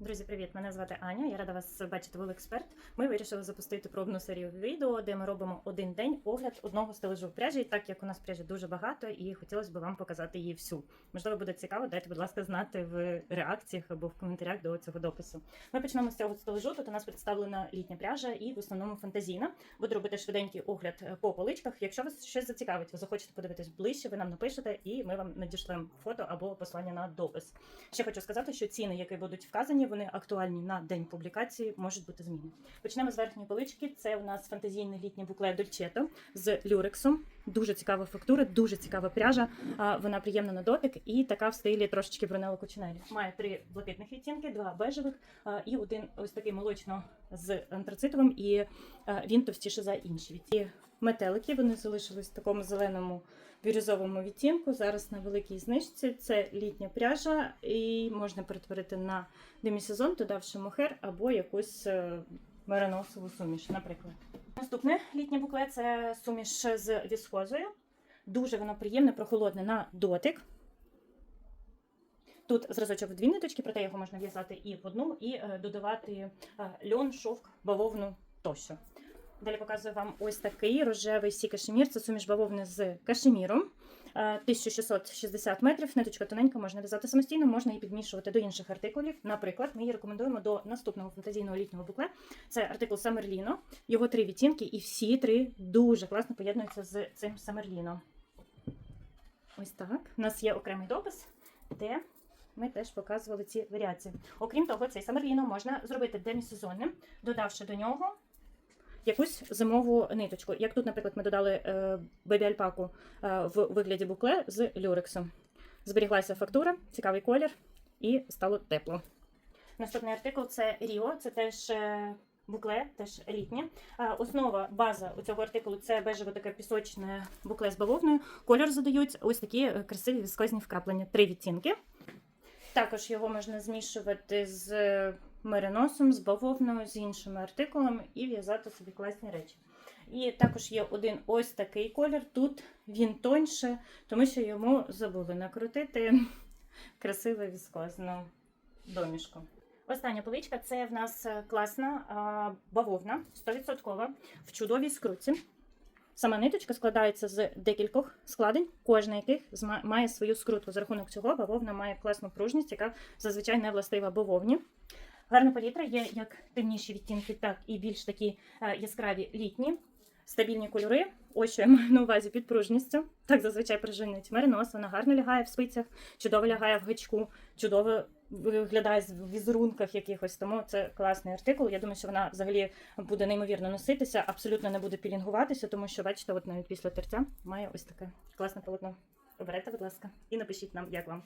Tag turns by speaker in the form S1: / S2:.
S1: Друзі, привіт! Мене звати Аня. Я рада вас бачити в експерт. Ми вирішили запустити пробну серію відео, де ми робимо один день огляд одного стележу пряжі, так як у нас пряжі дуже багато, і хотілося б вам показати її всю. Можливо, буде цікаво. Дайте, будь ласка, знати в реакціях або в коментарях до цього допису. Ми почнемо з цього стележу. Тут у нас представлена літня пряжа і в основному фантазійна. Буду робити швиденький огляд по поличках. Якщо вас щось зацікавить, ви захочете подивитись ближче, ви нам напишете, і ми вам надішлемо фото або послання на допис. Ще хочу сказати, що ціни, які будуть вказані, вони актуальні на день публікації, можуть бути змінені. Почнемо з верхньої полички. Це у нас фантазійний літній буклет Дольчето з люрексом. Дуже цікава фактура, дуже цікава пряжа. Вона приємна на дотик і така в стилі трошечки Брунелло Кучинелі. Має три блакитних відтінки, два бежевих і один ось такий молочно з антрацитовим, і він товстіше за інші відтінки. Метелики вони залишились в такому зеленому бірюзовому відтінку. Зараз на великій знижці. Це літня пряжа, і можна перетворити на демісезон, додавши мохер або якусь е, мериносову суміш, наприклад. Наступне літнє букле це суміш з віскозою. Дуже воно приємне, прохолодне на дотик. Тут зразочок в дві ниточки, проте його можна в'язати і в одну, і е, додавати е, льон, шовк, бавовну тощо. Далі показую вам ось такий рожевий сі кашемір. Це суміш бавовни з кашеміром. Е, 1660 метрів. Ниточка тоненька, можна в'язати самостійно, можна її підмішувати до інших артикулів. Наприклад, ми її рекомендуємо до наступного фантазійного літнього букле. Це артикул Самерліно. Його три відтінки, і всі три дуже класно поєднуються з цим Самерліно. Ось так. У нас є окремий допис, де ми теж показували ці варіації. Окрім того, цей Самерліно можна зробити демісезонним, додавши до нього якусь зимову ниточку. Як тут, наприклад, ми додали е, бебі альпаку е, в вигляді букле з люрексом. Зберіглася фактура, цікавий колір і стало тепло. Наступний артикул це Ріо, це теж е, букле, теж літнє. Основа, база у цього артикулу це бежево таке пісочне букле з бавовною. Кольор задають ось такі красиві віскозні вкраплення. Три відтінки. Також його можна змішувати з мериносом, з бавовною, з іншими артикулами і в'язати собі класні речі. І також є один ось такий колір. Тут він тоньше, тому що йому забули накрутити красиву віскозну домішку. Остання поличка це в нас е, класна бавовна, 100% в чудовій скруті. Сама ниточка складається з декількох складень, кожна яких має свою скрутку. За рахунок цього бавовна має класну пружність, яка зазвичай не властива бавовні. Гарна палітра є як темніші відтінки, так і більш такі е, яскраві літні. Стабільні кольори, ось що я маю на увазі під пружністю. Так зазвичай пружинить меринос, вона гарно лягає в спицях, чудово лягає в гачку, чудово виглядає в візерунках якихось. Тому це класний артикул. Я думаю, що вона взагалі буде неймовірно носитися, абсолютно не буде пілінгуватися, тому що, бачите, от навіть після тертя має ось таке класне полотно. Оберете, будь ласка, і напишіть нам, як вам.